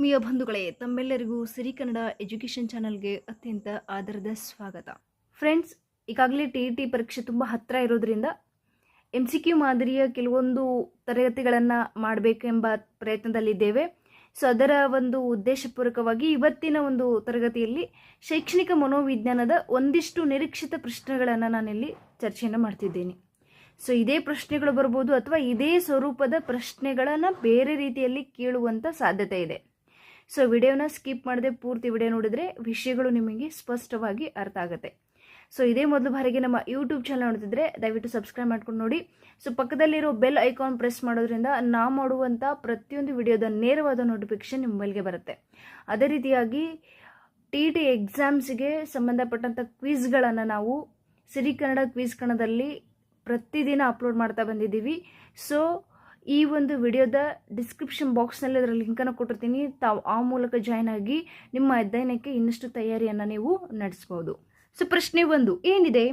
ಆತ್ಮೀಯ ಬಂಧುಗಳೇ, ತಮ್ಮೆಲ್ಲರಿಗೂ ಸಿರಿ ಕನ್ನಡ ಎಜುಕೇಷನ್ ಚಾನಲ್ಗೆ ಅತ್ಯಂತ ಆದರದ ಸ್ವಾಗತ. ಫ್ರೆಂಡ್ಸ್, ಈಗಾಗಲೇ ಟಿ ಇ ಟಿ ಪರೀಕ್ಷೆ ತುಂಬ ಹತ್ತಿರ ಇರೋದ್ರಿಂದ ಎಂ ಸಿ ಕ್ಯೂ ಮಾದರಿಯ ಕೆಲವೊಂದು ತರಗತಿಗಳನ್ನು ಮಾಡಬೇಕೆಂಬ ಪ್ರಯತ್ನದಲ್ಲಿದ್ದೇವೆ. ಸೊ, ಅದರ ಒಂದು ಉದ್ದೇಶಪೂರ್ವಕವಾಗಿ ಇವತ್ತಿನ ಒಂದು ತರಗತಿಯಲ್ಲಿ ಶೈಕ್ಷಣಿಕ ಮನೋವಿಜ್ಞಾನದ ಒಂದಿಷ್ಟು ನಿರೀಕ್ಷಿತ ಪ್ರಶ್ನೆಗಳನ್ನು ನಾನಿಲ್ಲಿ ಚರ್ಚೆಯನ್ನು ಮಾಡ್ತಿದ್ದೇನೆ. ಸೊ, ಇದೇ ಪ್ರಶ್ನೆಗಳು ಬರ್ಬೋದು ಅಥವಾ ಇದೇ ಸ್ವರೂಪದ ಪ್ರಶ್ನೆಗಳನ್ನು ಬೇರೆ ರೀತಿಯಲ್ಲಿ ಕೇಳುವಂಥ ಸಾಧ್ಯತೆ ಇದೆ. ಸೊ ವಿಡಿಯೋನ ಸ್ಕಿಪ್ ಮಾಡದೆ ಪೂರ್ತಿ ವಿಡಿಯೋ ನೋಡಿದ್ರೆ ವಿಷಯಗಳು ನಿಮಗೆ ಸ್ಪಷ್ಟವಾಗಿ ಅರ್ಥ ಆಗುತ್ತೆ. ಸೊ ಇದೇ ಮೊದಲು ಬಾರಿಗೆ ನಮ್ಮ ಯೂಟ್ಯೂಬ್ ಚಾನಲ್ ನೋಡ್ತಿದ್ರೆ ದಯವಿಟ್ಟು ಸಬ್ಸ್ಕ್ರೈಬ್ ಮಾಡ್ಕೊಂಡು ನೋಡಿ. ಸೊ ಪಕ್ಕದಲ್ಲಿರೋ ಬೆಲ್ ಐಕಾನ್ ಪ್ರೆಸ್ ಮಾಡೋದ್ರಿಂದ ನಾ ಮಾಡುವಂಥ ಪ್ರತಿಯೊಂದು ವಿಡಿಯೋದ ನೇರವಾದ ನೋಟಿಫಿಕೇಶನ್ ನಿಮ್ಮ ಮೊಬೈಲ್ಗೆ ಬರುತ್ತೆ. ಅದೇ ರೀತಿಯಾಗಿ ಟಿ ಟಿ ಎಕ್ಸಾಮ್ಸ್ಗೆ ಸಂಬಂಧಪಟ್ಟಂಥ ಕ್ವಿಜ್ಗಳನ್ನು ನಾವು ಸಿರಿ ಕನ್ನಡ ಕ್ವಿಜ್ ಕನ್ನಡದಲ್ಲಿ ಪ್ರತಿದಿನ ಅಪ್ಲೋಡ್ ಮಾಡ್ತಾ ಬಂದಿದ್ದೀವಿ. ಸೊ ಈ ಒಂದು ವಿಡಿಯೋದ ಡಿಸ್ಕ್ರಿಪ್ಷನ್ ಬಾಕ್ಸ್ನಲ್ಲಿ ಅದರ ಲಿಂಕನ್ನು ಕೊಟ್ಟಿರ್ತೀನಿ. ತಾವು ಆ ಮೂಲಕ ಜಾಯ್ನ್ ಆಗಿ ನಿಮ್ಮ ಅಧ್ಯಯನಕ್ಕೆ ಇನ್ನಷ್ಟು ತಯಾರಿಯನ್ನು ನೀವು ನಡೆಸ್ಬೋದು. ಸೊ, ಪ್ರಶ್ನೆ ಒಂದು. ಏನಿದೆ?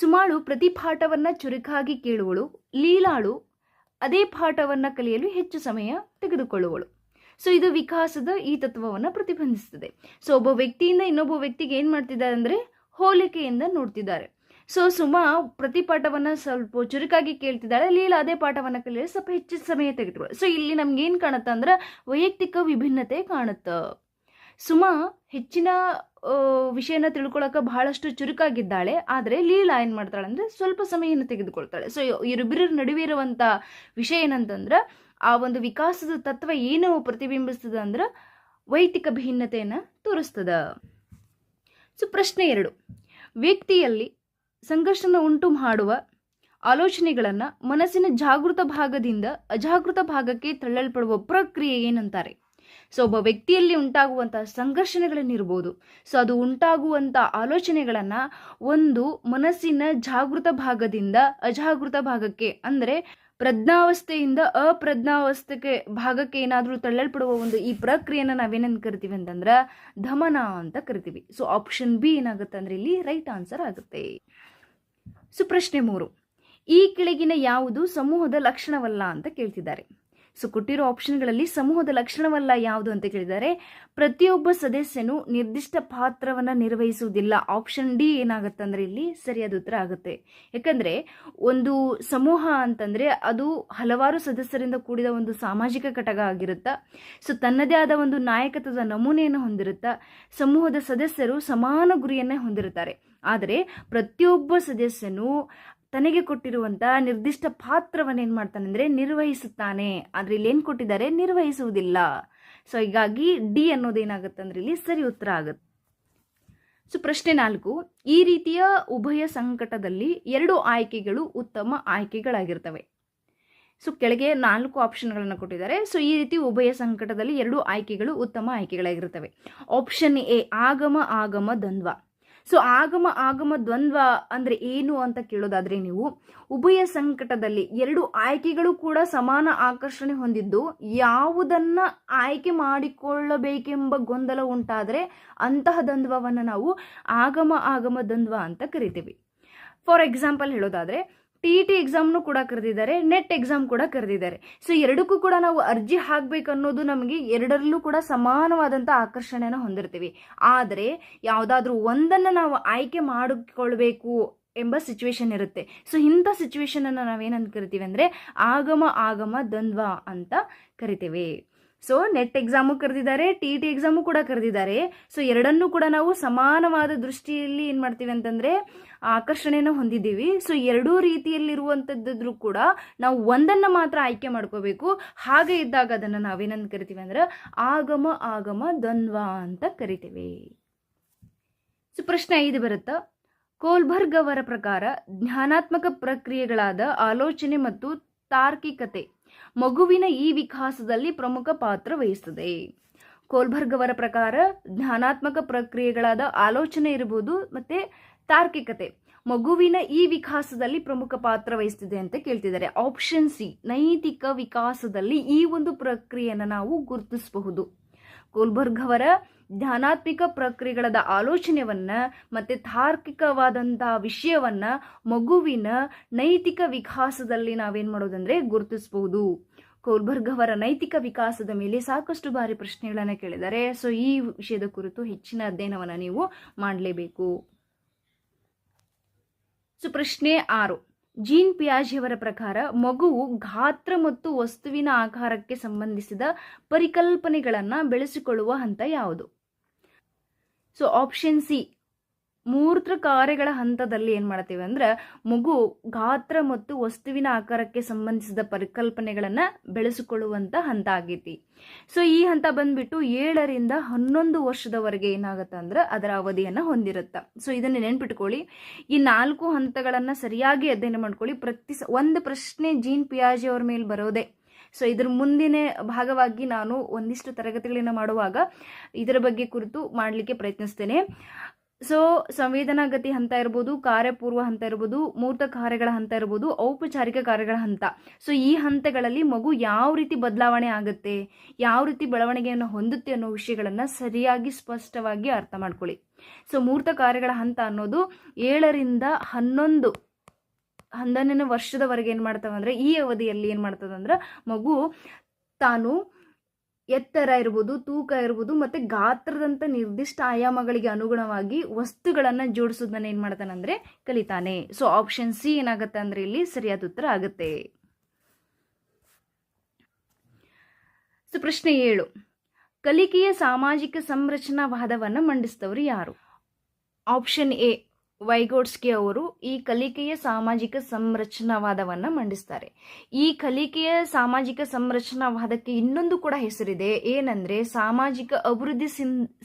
ಸುಮಾಳು ಪ್ರತಿ ಪಾಠವನ್ನು ಚುರುಕಾಗಿ ಕೇಳುವಳು, ಲೀಲಾಳು ಅದೇ ಪಾಠವನ್ನು ಕಲಿಯಲು ಹೆಚ್ಚು ಸಮಯ ತೆಗೆದುಕೊಳ್ಳುವಳು. ಸೊ, ಇದು ವಿಕಾಸದ ಈ ತತ್ವವನ್ನು ಪ್ರತಿಬಂಧಿಸುತ್ತದೆ. ಸೊ, ಒಬ್ಬ ವ್ಯಕ್ತಿಯಿಂದ ಇನ್ನೊಬ್ಬ ವ್ಯಕ್ತಿಗೆ ಏನು ಮಾಡ್ತಿದ್ದಾರೆ ಅಂದರೆ ಹೋಲಿಕೆಯಿಂದ ನೋಡ್ತಿದ್ದಾರೆ. ಸೊ ಸುಮಾ ಪ್ರತಿ ಪಾಠವನ್ನು ಸ್ವಲ್ಪ ಚುರುಕಾಗಿ ಕೇಳ್ತಿದ್ದಾಳೆ. ಲೀಲಾ ಅದೇ ಪಾಠವನ್ನು ಕಲಿಯಲು ಸ್ವಲ್ಪ ಹೆಚ್ಚು ಸಮಯ ತೆಗೆದುಕೊಳ್ಳಿ ಸೊ ಇಲ್ಲಿ ನಮ್ಗೆ ಏನು ಕಾಣುತ್ತೆ ಅಂದ್ರೆ ವೈಯಕ್ತಿಕ ವಿಭಿನ್ನತೆ ಕಾಣುತ್ತೆ. ಸುಮಾ ಹೆಚ್ಚಿನ ವಿಷಯನ ತಿಳ್ಕೊಳಕ್ಕೆ ಬಹಳಷ್ಟು ಚುರುಕಾಗಿದ್ದಾಳೆ. ಆದರೆ ಲೀಲಾ ಏನು ಮಾಡ್ತಾಳೆ ಅಂದರೆ ಸ್ವಲ್ಪ ಸಮಯನ ತೆಗೆದುಕೊಳ್ತಾಳೆ. ಸೊ ಇವರಿಬ್ಬರ ನಡುವೆ ಇರುವಂಥ ವಿಷಯ ಏನಂತಂದ್ರೆ ಆ ಒಂದು ವಿಕಾಸದ ತತ್ವ ಏನು ಪ್ರತಿಬಿಂಬಿಸ್ತದೆ ಅಂದ್ರೆ ವೈಯಕ್ತಿಕ ಭಿನ್ನತೆಯನ್ನು ತೋರಿಸ್ತದ. ಸೊ ಪ್ರಶ್ನೆ ಎರಡು. ವ್ಯಕ್ತಿಯಲ್ಲಿ ಸಂಘರ್ಷನ ಉಂಟು ಮಾಡುವ ಆಲೋಚನೆಗಳನ್ನು ಮನಸ್ಸಿನ ಜಾಗೃತ ಭಾಗದಿಂದ ಅಜಾಗೃತ ಭಾಗಕ್ಕೆ ತಳ್ಳಲ್ಪಡುವ ಪ್ರಕ್ರಿಯೆ ಏನಂತಾರೆ? ಸೊ ಒಬ್ಬ ವ್ಯಕ್ತಿಯಲ್ಲಿ ಉಂಟಾಗುವಂಥ ಸಂಘರ್ಷಣೆಗಳನ್ನಿರ್ಬೋದು. ಸೊ ಅದು ಉಂಟಾಗುವಂಥ ಆಲೋಚನೆಗಳನ್ನ ಒಂದು ಮನಸ್ಸಿನ ಜಾಗೃತ ಭಾಗದಿಂದ ಅಜಾಗೃತ ಭಾಗಕ್ಕೆ ಅಂದರೆ ಪ್ರಜ್ಞಾವಸ್ಥೆಯಿಂದ ಅಪ್ರಜ್ಞಾವಸ್ಥೆಗೆ ಭಾಗಕ್ಕೆ ಏನಾದರೂ ತಳ್ಳಲ್ಪಡುವ ಒಂದು ಈ ಪ್ರಕ್ರಿಯೆನ ನಾವೇನಂತ ಕರಿತೀವಿ ಅಂತಂದ್ರೆ ಧಮನ ಅಂತ ಕರಿತೀವಿ. ಸೊ ಆಪ್ಷನ್ ಬಿ ಏನಾಗುತ್ತೆ ಅಂದ್ರೆ ಇಲ್ಲಿ ರೈಟ್ ಆನ್ಸರ್ ಆಗುತ್ತೆ. ಸೊ ಪ್ರಶ್ನೆ ಮೂರು. ಈ ಕೆಳಗಿನ ಯಾವುದು ಸಮೂಹದ ಲಕ್ಷಣವಲ್ಲ ಅಂತ ಕೇಳ್ತಿದ್ದಾರೆ. ಸೊ, ಕೊಟ್ಟಿರೋ ಆಪ್ಷನ್ಗಳಲ್ಲಿ ಸಮೂಹದ ಲಕ್ಷಣವಲ್ಲ ಯಾವುದು ಅಂತ ಕೇಳಿದ್ದಾರೆ ಪ್ರತಿಯೊಬ್ಬ ಸದಸ್ಯನು ನಿರ್ದಿಷ್ಟ ಪಾತ್ರವನ್ನು ನಿರ್ವಹಿಸುವುದಿಲ್ಲ. ಆಪ್ಷನ್ ಡಿ ಏನಾಗುತ್ತೆ ಅಂದರೆ ಇಲ್ಲಿ ಸರಿಯಾದ ಉತ್ತರ ಆಗುತ್ತೆ. ಯಾಕಂದರೆ, ಒಂದು ಸಮೂಹ ಅಂತಂದರೆ ಅದು ಹಲವಾರು ಸದಸ್ಯರಿಂದ ಕೂಡಿದ ಒಂದು ಸಾಮಾಜಿಕ ಘಟಕ ಆಗಿರುತ್ತೆ, ಸೊ, ತನ್ನದೇ ಆದ ಒಂದು ನಾಯಕತ್ವದ ನಮೂನೆಯನ್ನು ಹೊಂದಿರುತ್ತಾ, ಸಮೂಹದ ಸದಸ್ಯರು ಸಮಾನ ಗುರಿಯನ್ನೇ ಹೊಂದಿರುತ್ತಾರೆ. ಆದರೆ ಪ್ರತಿಯೊಬ್ಬ ಸದಸ್ಯನು ತನಗೆ ಕೊಟ್ಟಿರುವಂಥ ನಿರ್ದಿಷ್ಟ ಪಾತ್ರವನ್ನು ಏನು ಮಾಡ್ತಾನೆ ಅಂದರೆ ನಿರ್ವಹಿಸುತ್ತಾನೆ. ಆದರೆ ಇಲ್ಲಿ ಏನು ಕೊಟ್ಟಿದ್ದಾರೆ? ನಿರ್ವಹಿಸುವುದಿಲ್ಲ. ಸೊ ಹೀಗಾಗಿ ಡಿ ಅನ್ನೋದೇನಾಗುತ್ತೆ ಅಂದ್ರೆ ಇಲ್ಲಿ ಸರಿ ಉತ್ತರ ಆಗುತ್ತೆ. ಸೊ ಪ್ರಶ್ನೆ ನಾಲ್ಕು. ಈ ರೀತಿಯ ಉಭಯ ಸಂಕಟದಲ್ಲಿ ಎರಡು ಆಯ್ಕೆಗಳು ಉತ್ತಮ ಆಯ್ಕೆಗಳಾಗಿರ್ತವೆ. ಸೊ ಕೆಳಗೆ ನಾಲ್ಕು ಆಪ್ಷನ್ಗಳನ್ನು ಕೊಟ್ಟಿದ್ದಾರೆ. ಸೊ ಈ ರೀತಿ ಉಭಯ ಸಂಕಟದಲ್ಲಿ ಎರಡು ಆಯ್ಕೆಗಳು ಉತ್ತಮ ಆಯ್ಕೆಗಳಾಗಿರ್ತವೆ. ಆಪ್ಷನ್ ಎ ಆಗಮ ಆಗಮ, ದ್ವಂದ್ವ. ಸೊ ಆಗಮ ಆಗಮ ದ್ವಂದ್ವ ಅಂದರೆ ಏನು ಅಂತ ಕೇಳೋದಾದ್ರೆ ನೀವು ಉಭಯ ಸಂಕಟದಲ್ಲಿ ಎರಡು ಆಯ್ಕೆಗಳು ಕೂಡ ಸಮಾನ ಆಕರ್ಷಣೆ ಹೊಂದಿದ್ದು ಯಾವುದನ್ನ ಆಯ್ಕೆ ಮಾಡಿಕೊಳ್ಳಬೇಕೆಂಬ ಗೊಂದಲ ಉಂಟಾದರೆ ಅಂತಹ ದ್ವಂದ್ವವನ್ನು ನಾವು ಆಗಮ ಆಗಮ ದ್ವಂದ್ವ ಅಂತ ಕರಿತೀವಿ. ಫಾರ್ ಎಕ್ಸಾಂಪಲ್ ಹೇಳೋದಾದ್ರೆ ಟಿ ಇ ಟಿ ಎಕ್ಸಾಮ್ನು ಕೂಡ ಕರೆದಿದ್ದಾರೆ ನೆಟ್ ಎಕ್ಸಾಮ್ ಕೂಡ ಕರೆದಿದ್ದಾರೆ. ಸೊ ಎರಡಕ್ಕೂ ಕೂಡ ನಾವು ಅರ್ಜಿ ಹಾಕಬೇಕು ಅನ್ನೋದು ನಮಗೆ ಎರಡರಲ್ಲೂ ಕೂಡ ಸಮಾನವಾದಂಥ ಆಕರ್ಷಣೆಯನ್ನು ಹೊಂದಿರ್ತೀವಿ. ಆದರೆ, ಯಾವುದಾದ್ರೂ ಒಂದನ್ನು ನಾವು ಆಯ್ಕೆ ಮಾಡಿಕೊಳ್ಬೇಕು ಎಂಬ ಸಿಚುವೇಶನ್ ಇರುತ್ತೆ. ಸೊ ಇಂಥ ಸಿಚುವೇಶನನ್ನು ನಾವೇನಂತ ಕರಿತೀವಿ ಅಂದರೆ, ಆಗಮ ಆಗಮ ದ್ವಂದ್ವ ಅಂತ ಕರಿತೇವೆ. ಸೊ ನೆಟ್ ಎಕ್ಸಾಮು ಕರೆದಿದ್ದಾರೆ ಟಿ ಟಿ ಎಕ್ಸಾಮು ಕೂಡ ಕರೆದಿದ್ದಾರೆ. ಸೊ ಎರಡನ್ನೂ ಕೂಡ ನಾವು ಸಮಾನವಾದ ದೃಷ್ಟಿಯಲ್ಲಿ ಏನು ಮಾಡ್ತೀವಿ ಅಂತಂದರೆ, ಆಕರ್ಷಣೆಯನ್ನು ಹೊಂದಿದ್ದೀವಿ. ಸೊ ಎರಡೂ ರೀತಿಯಲ್ಲಿರುವಂಥದ್ದು ಕೂಡ ನಾವು ಒಂದನ್ನು ಮಾತ್ರ ಆಯ್ಕೆ ಮಾಡ್ಕೋಬೇಕು. ಹಾಗೆ ಇದ್ದಾಗ ಅದನ್ನು ನಾವೇನಂತ ಕರಿತೀವಿ ಅಂದ್ರೆ, ಆಗಮ ಆಗಮ ದ್ವಂದ್ವ ಅಂತ ಕರಿತೀವಿ. ಸೊ ಪ್ರಶ್ನೆ ಐದು ಬರುತ್ತೆ? ಕೋಲ್ಬರ್ಗ್ ಅವರ ಪ್ರಕಾರ ಜ್ಞಾನಾತ್ಮಕ ಪ್ರಕ್ರಿಯೆಗಳಾದ ಆಲೋಚನೆ ಮತ್ತು ತಾರ್ಕಿಕತೆ ಮಗುವಿನ ಈ ವಿಕಾಸದಲ್ಲಿ ಪ್ರಮುಖ ಪಾತ್ರ ವಹಿಸುತ್ತದೆ. ಕೋಲ್ಬರ್ಗ್ ಅವರ ಪ್ರಕಾರ ಜ್ಞಾನಾತ್ಮಕ ಪ್ರಕ್ರಿಯೆಗಳಾದ ಆಲೋಚನೆ ಇರಬಹುದು ಮತ್ತೆ ತಾರ್ಕಿಕತೆ ಮಗುವಿನ ಈ ವಿಕಾಸದಲ್ಲಿ ಪ್ರಮುಖ ಪಾತ್ರ ವಹಿಸ್ತಿದೆ ಅಂತ ಕೇಳ್ತಿದ್ದಾರೆ. ಆಪ್ಷನ್ ಸಿ ನೈತಿಕ ವಿಕಾಸದಲ್ಲಿ ಈ ಒಂದು ಪ್ರಕ್ರಿಯೆಯನ್ನು ನಾವು ಗುರುತಿಸಬಹುದು. ಕೋಲ್ಬರ್ಗ್ ಅವರ ಧ್ಯಾನಾತ್ಮಿಕ ಪ್ರಕ್ರಿಯೆಗಳದ ಆಲೋಚನೆಯನ್ನ ಮತ್ತೆ ತಾರ್ಕಿಕವಾದಂತಹ ವಿಷಯವನ್ನ ಮಗುವಿನ ನೈತಿಕ ವಿಕಾಸದಲ್ಲಿ ನಾವೇನ್ ಮಾಡೋದಂದ್ರೆ ಗುರುತಿಸಬಹುದು ಕೋಲ್ಬರ್ಗ್ ಅವರ ನೈತಿಕ ವಿಕಾಸದ ಮೇಲೆ ಸಾಕಷ್ಟು ಬಾರಿ ಪ್ರಶ್ನೆಗಳನ್ನು ಕೇಳಿದ್ದಾರೆ. ಸೊ ಈ ವಿಷಯದ ಕುರಿತು ಹೆಚ್ಚಿನ ಅಧ್ಯಯನವನ್ನು ನೀವು ಮಾಡಲೇಬೇಕು. ಸೊ ಪ್ರಶ್ನೆ ಆರು. ಜೀನ್ ಪಿಯಾಜಿಯವರ ಪ್ರಕಾರ ಮಗುವು ಗಾತ್ರ ಮತ್ತು ವಸ್ತುವಿನ ಆಕಾರಕ್ಕೆ ಸಂಬಂಧಿಸಿದ ಪರಿಕಲ್ಪನೆಗಳನ್ನು ಬೆಳೆಸಿಕೊಳ್ಳುವ ಹಂತ ಯಾವುದು? ಸೊ ಆಪ್ಷನ್ ಸಿ ಮೂರ್ತ ಕಾರ್ಯಗಳ ಹಂತದಲ್ಲಿ ಏನು ಮಾಡ್ತೀವಿ ಅಂದ್ರೆ ಮಗು ಗಾತ್ರ ಮತ್ತು ವಸ್ತುವಿನ ಆಕಾರಕ್ಕೆ ಸಂಬಂಧಿಸಿದ ಪರಿಕಲ್ಪನೆಗಳನ್ನು ಬೆಳೆಸಿಕೊಳ್ಳುವಂಥ ಹಂತ ಆಗೈತಿ. ಸೊ ಈ ಹಂತ ಬಂದ್ಬಿಟ್ಟು ಏಳರಿಂದ ಹನ್ನೊಂದು ವರ್ಷದವರೆಗೆ ಏನಾಗುತ್ತೆ ಅಂದ್ರೆ ಅದರ ಅವಧಿಯನ್ನು ಹೊಂದಿರುತ್ತೆ. ಸೊ ಇದನ್ನು ನೆನ್ಪಿಟ್ಕೊಳ್ಳಿ. ಈ ನಾಲ್ಕು ಹಂತಗಳನ್ನು ಸರಿಯಾಗಿ ಅಧ್ಯಯನ ಮಾಡ್ಕೊಳ್ಳಿ. ಪ್ರತಿ ಒಂದು ಪ್ರಶ್ನೆ ಜೀನ್ ಪಿಯಾಜಿ ಅವ್ರ ಮೇಲೆ ಬರೋದೇ. ಸೊ ಇದ್ರ ಮುಂದಿನ ಭಾಗವಾಗಿ ನಾನು ಒಂದಿಷ್ಟು ತರಗತಿಗಳನ್ನ ಮಾಡುವಾಗ ಇದರ ಬಗ್ಗೆ ಕುರಿತು ಮಾಡಲಿಕ್ಕೆ ಪ್ರಯತ್ನಿಸ್ತೇನೆ. ಸೊ ಸಂವೇದನಾಗತಿ ಹಂತ ಇರ್ಬೋದು, ಕಾರ್ಯಪೂರ್ವ ಹಂತ ಇರ್ಬೋದು, ಮೂರ್ತ ಕಾರ್ಯಗಳ ಹಂತ ಇರ್ಬೋದು, ಔಪಚಾರಿಕ ಕಾರ್ಯಗಳ ಹಂತ. ಸೊ ಈ ಹಂತಗಳಲ್ಲಿ ಮಗು ಯಾವ ರೀತಿ ಬದಲಾವಣೆ ಆಗುತ್ತೆ, ಯಾವ ರೀತಿ ಬೆಳವಣಿಗೆಯನ್ನು ಹೊಂದುತ್ತೆ ಅನ್ನೋ ವಿಷಯಗಳನ್ನು ಸರಿಯಾಗಿ ಸ್ಪಷ್ಟವಾಗಿ ಅರ್ಥ ಮಾಡ್ಕೊಳ್ಳಿ. ಸೊ ಮೂರ್ತ ಕಾರ್ಯಗಳ ಹಂತ ಅನ್ನೋದು ಏಳರಿಂದ ಹನ್ನೊಂದು, ಹನ್ನೊಂದನೇ ವರ್ಷದವರೆಗೆ ಏನು ಮಾಡ್ತಾವಂದ್ರೆ, ಈ ಅವಧಿಯಲ್ಲಿ ಏನು ಮಾಡ್ತದೆ ಅಂದ್ರೆ ಮಗು ತಾನು ಎತ್ತರ ಇರ್ಬೋದು, ತೂಕ ಇರ್ಬೋದು, ಮತ್ತು ಗಾತ್ರದಂಥ ನಿರ್ದಿಷ್ಟ ಆಯಾಮಗಳಿಗೆ ಅನುಗುಣವಾಗಿ ವಸ್ತುಗಳನ್ನು ಜೋಡಿಸೋದನ್ನ ಏನು ಮಾಡ್ತಾನೆ ಅಂದರೆ ಕಲಿತಾನೆ. ಸೊ ಆಪ್ಷನ್ ಸಿ ಏನಾಗುತ್ತೆ ಅಂದರೆ ಇಲ್ಲಿ ಸರಿಯಾದ ಉತ್ತರ ಆಗುತ್ತೆ. ಸೊ ಪ್ರಶ್ನೆ ಏಳು. ಕಲಿಕೆಯ ಸಾಮಾಜಿಕ ಸಂರಚನಾವಾದವನ್ನು ಮಂಡಿಸಿದವರು ಯಾರು? ಆಪ್ಷನ್ ಎ ವೈಗೋಡ್ಸ್ಕಿ ಅವರು ಈ ಕಲಿಕೆಯ ಸಾಮಾಜಿಕ ಸಂರಚನಾವಾದವನ್ನು ಮಂಡಿಸ್ತಾರೆ. ಈ ಕಲಿಕೆಯ ಸಾಮಾಜಿಕ ಸಂರಚನಾವಾದಕ್ಕೆ ಇನ್ನೊಂದು ಕೂಡ ಹೆಸರಿದೆ. ಏನಂದ್ರೆ ಸಾಮಾಜಿಕ ಅಭಿವೃದ್ಧಿ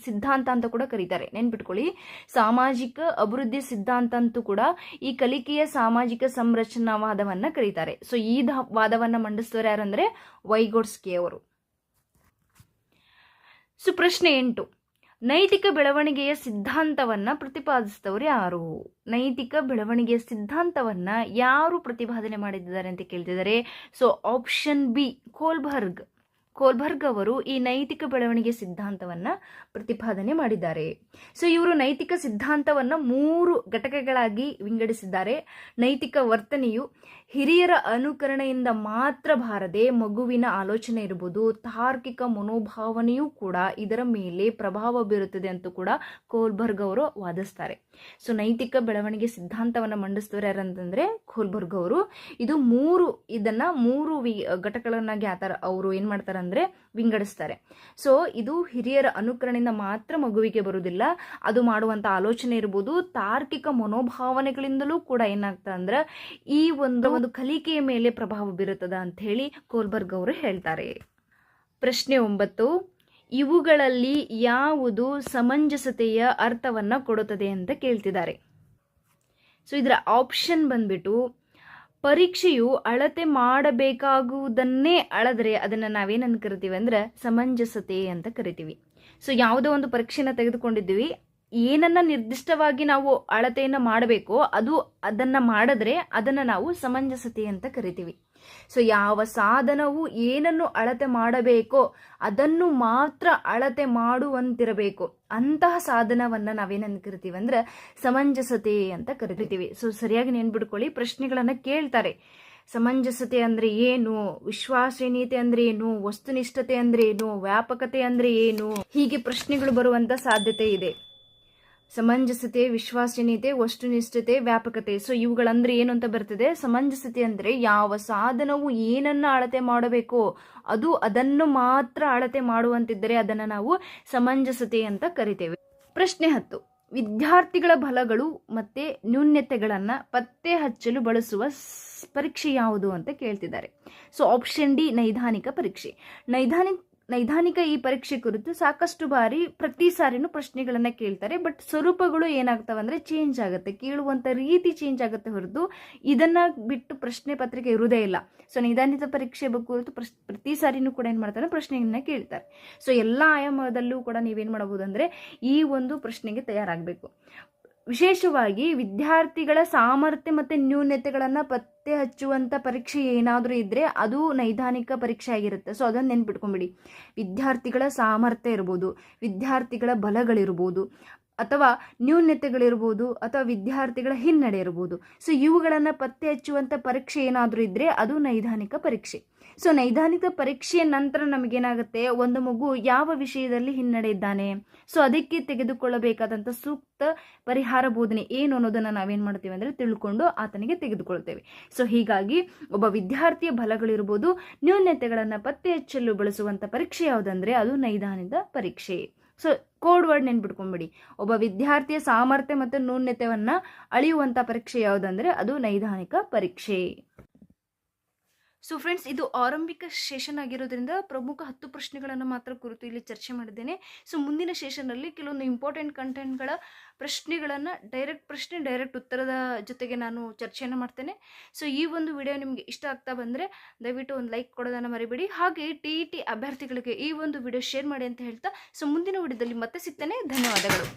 ಸಿದ್ಧಾಂತ ಅಂತ ಕೂಡ ಕರೀತಾರೆ. ನೆನ್ಪಿಟ್ಕೊಳ್ಳಿ. ಸಾಮಾಜಿಕ ಅಭಿವೃದ್ಧಿ ಸಿದ್ಧಾಂತ ಅಂತೂ ಕೂಡ ಈ ಕಲಿಕೆಯ ಸಾಮಾಜಿಕ ಸಂರಚನಾವಾದವನ್ನ ಕರೀತಾರೆ. ಸೊ ಈ ವಾದವನ್ನ ಮಂಡಿಸ್ತಾರೆ ಯಾರಂದ್ರೆ ವೈಗೋಡ್ಸ್ಕಿ ಅವರು. ಸೊ ಪ್ರಶ್ನೆ ಎಂಟು. ನೈತಿಕ ಬೆಳವಣಿಗೆಯ ಸಿದ್ಧಾಂತವನ್ನ ಪ್ರತಿಪಾದಿಸಿದವರು ಯಾರು? ನೈತಿಕ ಬೆಳವಣಿಗೆಯ ಸಿದ್ಧಾಂತವನ್ನ ಯಾರು ಪ್ರತಿಪಾದನೆ ಮಾಡಿದ್ದಾರೆ ಅಂತ ಕೇಳ್ತಿದ್ದಾರೆ? So option B Kohlberg Kohlberg ಅವರು ಈ ನೈತಿಕ ಬೆಳವಣಿಗೆ ಸಿದ್ಧಾಂತವನ್ನ ಪ್ರತಿಪಾದನೆ ಮಾಡಿದ್ದಾರೆ. ಸೊ, ಇವರು ನೈತಿಕ ಸಿದ್ಧಾಂತವನ್ನ ಮೂರು ಘಟಕಗಳಾಗಿ ವಿಂಗಡಿಸಿದ್ದಾರೆ. ನೈತಿಕ ವರ್ತನೆಯು ಹಿರಿಯರ ಅನುಕರಣೆಯಿಂದ ಮಾತ್ರ ಬಾರದೆ ಮಗುವಿನ ಆಲೋಚನೆ ಇರ್ಬೋದು, ತಾರ್ಕಿಕ ಮನೋಭಾವನೆಯೂ ಕೂಡ ಇದರ ಮೇಲೆ ಪ್ರಭಾವ ಬೀರುತ್ತದೆ ಅಂತ ಕೂಡ ಕೋಲ್ಬರ್ಗ್ ಅವರು ವಾದಿಸ್ತಾರೆ. ಸೊ, ನೈತಿಕ ಬೆಳವಣಿಗೆ ಸಿದ್ಧಾಂತವನ್ನು ಮಂಡಿಸಿದವರು ಯಾರಂತಂದ್ರೆ ಕೋಲ್ಬರ್ಗ್ ಅವರು. ಇದು ಮೂರು, ಇದನ್ನ ಮೂರು ವಿ, ಘಟಕಗಳನ್ನಾಗಿ ಆತರ ಅವರು ಏನ್ ಮಾಡ್ತಾರೆ ಅಂದ್ರೆ ವಿಂಗಡಿಸ್ತಾರೆ. ಸೊ ಇದು ಹಿರಿಯರ ಅನುಕರಣೆಯಿಂದ ಮಾತ್ರ ಮಗುವಿಗೆ ಬರುವುದಿಲ್ಲ. ಅದು ಮಾಡುವಂತ ಆಲೋಚನೆ ಇರ್ಬೋದು, ತಾರ್ಕಿಕ ಮನೋಭಾವನೆಗಳಿಂದಲೂ ಕೂಡ ಏನಾಗ್ತದೆ ಅಂದ್ರೆ ಈ ಒಂದು ಒಂದು ಕಲಿಕೆಯ ಮೇಲೆ ಪ್ರಭಾವ ಬೀರುತ್ತದೆ ಅಂತ ಹೇಳಿ ಕೋಲ್ಬರ್ಗ್ ಅವರು ಹೇಳ್ತಾರೆ. ಪ್ರಶ್ನೆ ಒಂಬತ್ತು, ಇವುಗಳಲ್ಲಿ ಯಾವುದು ಸಮಂಜಸತೆಯ ಅರ್ಥವನ್ನ ಕೊಡುತ್ತದೆ ಅಂತ ಕೇಳ್ತಿದ್ದಾರೆ. ಸೊ ಇದರ ಆಪ್ಷನ್ ಬಂದ್ಬಿಟ್ಟು ಪರೀಕ್ಷೆಯು ಅಳತೆ ಮಾಡಬೇಕಾಗುವುದನ್ನೇ ಅಳದ್ರೆ ಅದನ್ನು ನಾವೇನಂತ ಕರಿತೀವಿ ಅಂದ್ರೆ ಸಮಂಜಸತೆ ಅಂತ ಕರಿತೀವಿ. ಸೊ ಯಾವುದೋ ಒಂದು ಪರೀಕ್ಷೆನ ತೆಗೆದುಕೊಂಡಿದ್ದೀವಿ. ಏನನ್ನ ನಿರ್ದಿಷ್ಟವಾಗಿ ನಾವು ಅಳತೆಯನ್ನು ಮಾಡಬೇಕೋ ಅದು ಅದನ್ನ ಮಾಡಿದ್ರೆ ಅದನ್ನ ನಾವು ಸಮಂಜಸತೆ ಅಂತ ಕರಿತೀವಿ. ಸೊ ಯಾವ ಸಾಧನವು ಏನನ್ನು ಅಳತೆ ಮಾಡಬೇಕೋ ಅದನ್ನು ಮಾತ್ರ ಅಳತೆ ಮಾಡುವಂತಿರಬೇಕು. ಅಂತಹ ಸಾಧನವನ್ನ ನಾವೇನಂತ ಕರಿತೀವಿ ಅಂದ್ರೆ ಸಮಂಜಸತೆ ಅಂತ ಕರಿತೀವಿ. ಸೊ ಸರಿಯಾಗಿ ನೆನ್ಬಿಡ್ಕೊಳ್ಳಿ ಪ್ರಶ್ನೆಗಳನ್ನ ಕೇಳ್ತಾರೆ. ಸಮಂಜಸತೆ ಅಂದ್ರೆ ಏನು? ವಿಶ್ವಾಸನೀಯತೆ ಅಂದ್ರೆ ಏನು? ವಸ್ತುನಿಷ್ಠತೆ ಅಂದ್ರೆ ಏನು? ವ್ಯಾಪಕತೆ ಅಂದ್ರೆ ಏನು? ಹೀಗೆ ಪ್ರಶ್ನೆಗಳು ಬರುವಂತ ಸಾಧ್ಯತೆ ಇದೆ. ಸಮಂಜಸತೆ ವಿಶ್ವಾಸನೀಯತೆ ವಸ್ತುನಿಷ್ಠತೆ, ವ್ಯಾಪಕತೆ. ಸೊ ಇವುಗಳಂದ್ರೆ ಏನು ಅಂತ ಬರ್ತದೆ? ಸಮಂಜಸತೆ ಅಂದ್ರೆ ಯಾವ ಸಾಧನವು ಏನನ್ನ ಅಳತೆ ಮಾಡಬೇಕು, ಅದು ಅದನ್ನು ಮಾತ್ರ ಅಳತೆ ಮಾಡುವಂತಿದ್ದರೆ ಅದನ್ನು ನಾವು ಸಮಂಜಸತೆ ಅಂತ ಕರಿತೇವೆ. ಪ್ರಶ್ನೆ ಹತ್ತು. ವಿದ್ಯಾರ್ಥಿಗಳ ಬಲಗಳು ಮತ್ತೆ ನ್ಯೂನ್ಯತೆಗಳನ್ನು ಪತ್ತೆ ಹಚ್ಚಲು ಬಳಸುವ ಪರೀಕ್ಷೆ ಯಾವುದು ಅಂತ ಕೇಳ್ತಿದ್ದಾರೆ. ಸೊ ಆಪ್ಷನ್ ಡಿ ನೈದಾನಿಕ ಪರೀಕ್ಷೆ. ನೈದಾನಿಕ ನೈದಾನಿಕ ಈ ಪರೀಕ್ಷೆ ಕುರಿತು ಸಾಕಷ್ಟು ಬಾರಿ ಪ್ರತಿ ಸಾರಿನೂ ಪ್ರಶ್ನೆಗಳನ್ನ ಕೇಳ್ತಾರೆ. ಬಟ್ ಸ್ವರೂಪಗಳು ಏನಾಗ್ತವೆ ಅಂದ್ರೆ ಚೇಂಜ್ ಆಗುತ್ತೆ. ಕೇಳುವಂತ ರೀತಿ ಚೇಂಜ್ ಆಗುತ್ತೆ ಹೊರತು ಇದನ್ನ ಬಿಟ್ಟು ಪ್ರಶ್ನೆ ಪತ್ರಿಕೆ ಇರುವುದೇ ಇಲ್ಲ. ಸೊ ನಿಧಾನಿತ ಪರೀಕ್ಷೆ ಕುರಿತು ಪ್ರತಿ ಸಾರಿನೂ ಕೂಡ ಏನು ಮಾಡ್ತಾರೆ? ಪ್ರಶ್ನೆಗಳನ್ನ ಕೇಳ್ತಾರೆ. ಸೊ ಎಲ್ಲ ಆಯಾಮದಲ್ಲೂ ಕೂಡ ನೀವೇನು ಮಾಡಬಹುದು ಅಂದ್ರೆ ಈ ಒಂದು ಪ್ರಶ್ನೆಗೆ ತಯಾರಾಗಬೇಕು. ವಿಶೇಷವಾಗಿ ವಿದ್ಯಾರ್ಥಿಗಳ ಸಾಮರ್ಥ್ಯ ಮತ್ತು ನ್ಯೂನತೆಗಳನ್ನು ಪತ್ತೆ ಹಚ್ಚುವಂಥ ಪರೀಕ್ಷೆ ಏನಾದರೂ ಇದ್ದರೆ ಅದು ನೈದಾನಿಕ ಪರೀಕ್ಷೆ ಆಗಿರುತ್ತೆ. ಸೊ ಅದನ್ನು ನೆನ್ಪಿಟ್ಕೊಂಬಿಡಿ. ವಿದ್ಯಾರ್ಥಿಗಳ ಸಾಮರ್ಥ್ಯ ಇರ್ಬೋದು, ವಿದ್ಯಾರ್ಥಿಗಳ ಬಲಗಳಿರ್ಬೋದು ಅಥವಾ ನ್ಯೂನ್ಯತೆಗಳಿರ್ಬೋದು ಅಥವಾ ವಿದ್ಯಾರ್ಥಿಗಳ ಹಿನ್ನಡೆ ಇರ್ಬೋದು. ಸೊ ಇವುಗಳನ್ನು ಪತ್ತೆ ಹಚ್ಚುವಂಥ ಪರೀಕ್ಷೆ ಏನಾದರೂ ಇದ್ದರೆ ಅದು ನೈದಾನಿಕ ಪರೀಕ್ಷೆ. ಸೊ ನೈದಾನಿಕ ಪರೀಕ್ಷೆಯ ನಂತರ ನಮಗೇನಾಗುತ್ತೆ? ಒಂದು ಮಗು ಯಾವ ವಿಷಯದಲ್ಲಿ ಹಿನ್ನಡೆ ಇದ್ದಾನೆ? ಸೊ ಅದಕ್ಕೆ ತೆಗೆದುಕೊಳ್ಳಬೇಕಾದಂಥ ಸೂಕ್ತ ಪರಿಹಾರ ಬೋಧನೆ ಏನು ಅನ್ನೋದನ್ನು ನಾವೇನು ಮಾಡ್ತೀವಿ ಅಂದರೆ ತಿಳ್ಕೊಂಡು ಆತನಿಗೆ ತೆಗೆದುಕೊಳ್ತೇವೆ. ಸೊ ಹೀಗಾಗಿ ಒಬ್ಬ ವಿದ್ಯಾರ್ಥಿಯ ಬಲಗಳಿರ್ಬೋದು ನ್ಯೂನ್ಯತೆಗಳನ್ನು ಪತ್ತೆ ಹಚ್ಚಲು ಬಳಸುವಂಥ ಪರೀಕ್ಷೆ ಯಾವುದಂದರೆ ಅದು ನೈದಾನಿಕ ಪರೀಕ್ಷೆ. ಸೊ ಕೋಡ್ ವರ್ಡ್ ನೆನ್ಪಿಟ್ಕೊಂಡ್ಬಿಡಿ ಒಬ್ಬ ವಿದ್ಯಾರ್ಥಿಯ ಸಾಮರ್ಥ್ಯ ಮತ್ತು ನ್ಯೂನ್ಯತೆಯನ್ನು ಅಳೆಯುವಂಥ ಪರೀಕ್ಷೆ ಯಾವುದಂದರೆ ಅದು ನೈದಾನಿಕ ಪರೀಕ್ಷೆ. ಸೊ ಫ್ರೆಂಡ್ಸ್ ಇದು ಆರಂಭಿಕ ಸೆಷನ್ ಆಗಿರೋದ್ರಿಂದ ಪ್ರಮುಖ ಹತ್ತು ಪ್ರಶ್ನೆಗಳನ್ನು ಮಾತ್ರ ಕುರಿತು ಇಲ್ಲಿ ಚರ್ಚೆ ಮಾಡಿದ್ದೇನೆ. ಸೊ ಮುಂದಿನ ಸೆಷನ್ನಲ್ಲಿ ಕೆಲವೊಂದು ಇಂಪಾರ್ಟೆಂಟ್ ಕಂಟೆಂಟ್ಗಳ ಪ್ರಶ್ನೆಗಳನ್ನು ಡೈರೆಕ್ಟ್ ಪ್ರಶ್ನೆ ಡೈರೆಕ್ಟ್ ಉತ್ತರದ ಜೊತೆಗೆ ನಾನು ಚರ್ಚೆಯನ್ನು ಮಾಡ್ತೇನೆ. ಸೊ ಈ ಒಂದು ವಿಡಿಯೋ ನಿಮಗೆ ಇಷ್ಟ ಆಗ್ತಾ ಬಂದರೆ ದಯವಿಟ್ಟು ಒಂದು ಲೈಕ್ ಕೊಡೋದನ್ನು ಮರಿಬೇಡಿ. ಹಾಗೆ ಟಿ ಇ ಟಿ ಅಭ್ಯರ್ಥಿಗಳಿಗೆ ಈ ಒಂದು ವಿಡಿಯೋ ಶೇರ್ ಮಾಡಿ ಅಂತ ಹೇಳ್ತಾ ಸೊ ಮುಂದಿನ ವಿಡಿಯೋದಲ್ಲಿ ಮತ್ತೆ ಸಿಗ್ತೇನೆ. ಧನ್ಯವಾದಗಳು.